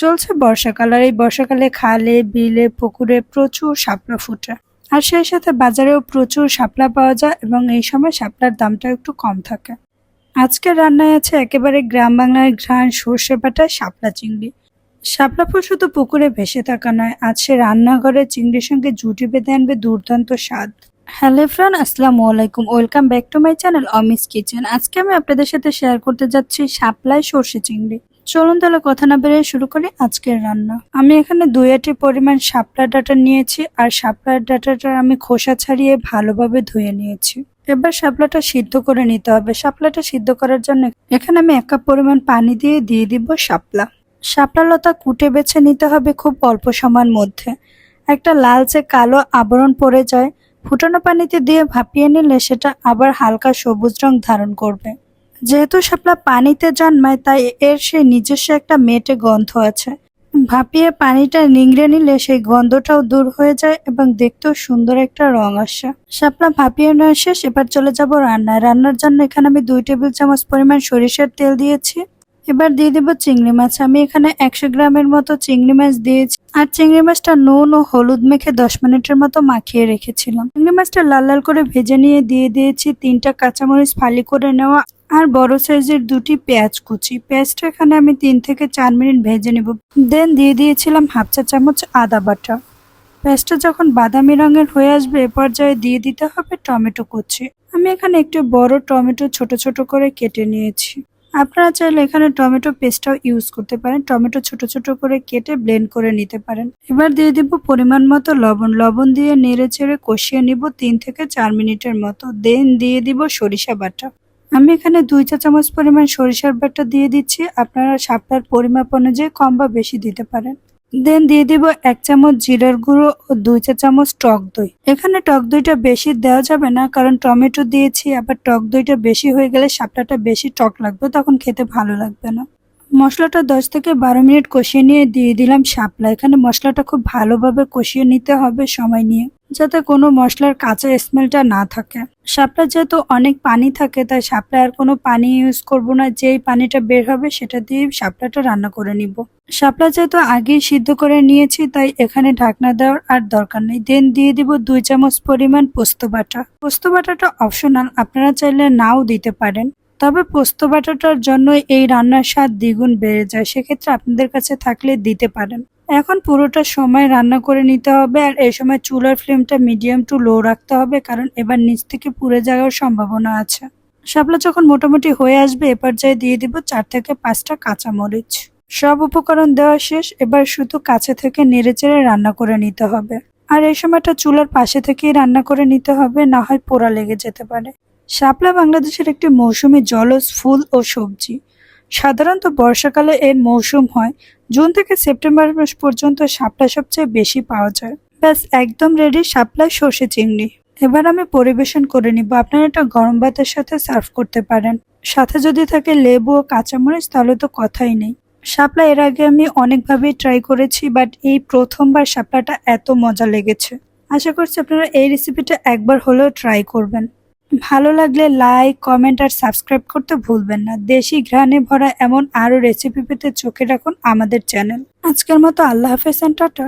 চলছে বর্ষাকাল আর এই বর্ষাকালে খালে, বিলে, পুকুরে প্রচুর শাপলা ফুটে। আর সেই সাথে বাজারেও প্রচুর শাপলা পাওয়া যায় এবং এই সময় শাপলার দামটা একটু কম থাকে। আজকের রান্নায় আছে একেবারে গ্রাম বাংলার ঘ্রাণ সর্ষে বাটা শাপলা চিংড়ি। শাপলা ফুল শুধু পুকুরে ভেসে থাকা নয়, আজ সে রান্নাঘরে চিংড়ির সঙ্গে জুটি বেঁধে আনবে দুর্দান্ত স্বাদ। হ্যালো ফ্রেন্ড, আসসালামু আলাইকুম। Welcome back to my channel অমিস kitchen. আজকে আমি আপনাদের সাথে শেয়ার করতে যাচ্ছি শাপলায় সর্ষে চিংড়ি। চলুন তাহলে কথা না বেরিয়ে শুরু করি আজকের রান্না। আমি এখানে দুই আটি পরিমাণ শাপলা ডাটা নিয়েছি আর শাপলার ডাটাটা আমি খোসা ছাড়িয়ে ভালোভাবে ধুয়ে নিয়েছি। এবার শাপলাটা সিদ্ধ করে নিতে হবে। শাপলাটা সিদ্ধ করার জন্য এখানে আমি এক কাপ পরিমাণ পানি দিয়ে দিয়ে দিব শাপলা। শাপলা লতা কুটে বেছে নিতে হবে খুব অল্প সময়ের মধ্যে। একটা লালচে কালো আবরণ পড়ে যায়। ফুটানো পানিতে দিয়ে ভাপিয়ে নিলে সেটা আবার হালকা সবুজ রং ধারণ করবে। যেহেতু শাপলা পানিতে জন্মায়, তাই এর সেই নিজস্ব একটা মেটে গন্ধ আছে। ভাপিয়ে পানিটা নিংড়ে নিলে সেই গন্ধটাও দূর হয়ে যায় এবং দেখতেও সুন্দর একটা রং আসে। শাপলা ভাপিয়ে নেওয়া শেষ, এবার চলে যাব রান্নায়। রান্নার জন্য এখানে আমি দুই টেবিল চামচ পরিমাণ সরিষার তেল দিয়েছি। এবার দিয়ে দেবো চিংড়ি মাছ। আমি এখানে একশো গ্রামের মতো চিংড়ি মাছ দিয়েছি। আর চিংড়ি মাছটা নুন ও হলুদ মেখে দশ মিনিটের মতো মাখিয়ে রেখেছিলাম। চিংড়ি মাছটা লাল লাল করে ভেজে নিয়ে দিয়ে দিয়েছি তিনটা কাঁচামরিচ ফালি করে নেওয়া আর বড় সাইজের দুটি পেঁয়াজ কুচি। পেঁয়াজটা এখানে আমি তিন থেকে চার মিনিট ভেজে নেব। দেন দিয়ে দিয়েছিলাম হাফ চা চামচ আদা বাটা। পেঁয়াজটা যখন বাদামি রঙের হয়ে আসবে, এ পর্যায়ে দিয়ে দিতে হবে টমেটো কুচি। আমি এখানে একটু বড় টমেটো ছোট ছোট করে কেটে নিয়েছি। আপনারা চাইলে এখানে টমেটো পেস্টটাও ইউজ করতে পারেন। টমেটো ছোট ছোট করে কেটে ব্লেন্ড করে নিতে পারেন। এবার দিয়ে দিব পরিমাণ মতো লবণ। লবণ দিয়ে নেড়ে চেড়ে কষিয়ে নিব তিন থেকে চার মিনিটের মতো। দেন দিয়ে দিব সরিষা বাটা। আমি এখানে দুই চা চামচ পরিমাণ সরিষার বাটা দিয়ে দিচ্ছি। আপনারা সাপটার পরিমাপ অনুযায়ী কম বা বেশি দিতে পারেন। দেন দিয়ে দিব এক চামচ জিরার গুঁড়ো ও দুই চা চামচ টক দই। এখানে টক দইটা বেশি দেওয়া যাবে না, কারণ টমেটো দিয়েছি, আবার টক দইটা বেশি হয়ে গেলে সাপটাটা বেশি টক লাগবে, তখন খেতে ভালো লাগবে না। মশলাটা দশ থেকে বারো মিনিট কষিয়ে নিয়ে দিয়ে দিলাম শাপলা এখানে মশলাটা খুব ভালোভাবে কষিয়ে নিতে হবে সময় নিয়ে। যাতে কোনো মশলার কাঁচা স্মেলটা না থাকে। শাপলা যেহেতু অনেক পানি থাকে, তাই শাপলা আর কোনো পানি ইউজ করব না। যেই পানিটা বের হবে, সেটা দিয়ে শাপলাটা রান্না করে নিব। শাপলা যেহেতু আগেই সিদ্ধ করে নিয়েছি, তাই এখানে ঢাকনা দেওয়ার আর দরকার নেই। দেন দিয়ে দিব দুই চামচ পরিমাণ পোস্ত বাটা। পোস্ত বাটাটা অপশনাল আপনারা চাইলে নাও দিতে পারেন। তবে পোস্ত বাটাটার জন্য এই রান্নার স্বাদ দ্বিগুণ বেড়ে যায়। সেক্ষেত্রে আপনাদের কাছে থাকলে দিতে পারেন। এখন পুরোটা সময় রান্না করে নিতে হবে আর এই সময় চুলার ফ্লেমটা মিডিয়াম টু লো রাখতে হবে, কারণ এবার নিচ থেকে পুড়ে যাওয়ার সম্ভাবনা আছে। শাপলা যখন মোটামুটি হয়ে আসবে, এ পর্যায়ে দিয়ে দিব চার থেকে পাঁচটা কাঁচামরিচ। সব উপকরণ দেওয়া শেষ, এবার শুধু কাছে থেকে নেড়েচেড়ে রান্না করে নিতে হবে। আর এই সময়টা চুলার পাশে থেকেই রান্না করে নিতে হবে, না হয় পোড়া লেগে যেতে পারে। শাপলা বাংলাদেশের একটি মৌসুমী জলজ ফুল ও সবজি। সাধারণত বর্ষাকালে এর মৌসুম হয়। জুন থেকে সেপ্টেম্বর মাস পর্যন্ত শাপলা সবচেয়ে বেশি পাওয়া যায়। ব্যাস, একদম রেডি শাপলায় সর্ষে চিংড়ি। এবার আমি পরিবেশন করে নিব। আপনারা এটা গরম ভাতের সাথে সার্ভ করতে পারেন। সাথে যদি থাকে লেবু ও কাঁচামরিচ, তাহলে তো কথাই নেই। শাপলা এর আগে আমি অনেকভাবেই ট্রাই করেছি বাট এই প্রথমবার শাপলাটা এত মজা লেগেছে। আশা করছি আপনারা এই রেসিপিটা একবার হলেও ট্রাই করবেন। ভালো লাগলে লাইক কমেন্ট আর সাবস্ক্রাইব করতে ভুলবেন না। দেশি ঘ্রাণে ভরা এমন আরও রেসিপি পেতে চোখে রাখুন আমাদের চ্যানেল আজকের মতো আল্লাহ হাফেজ টাটা।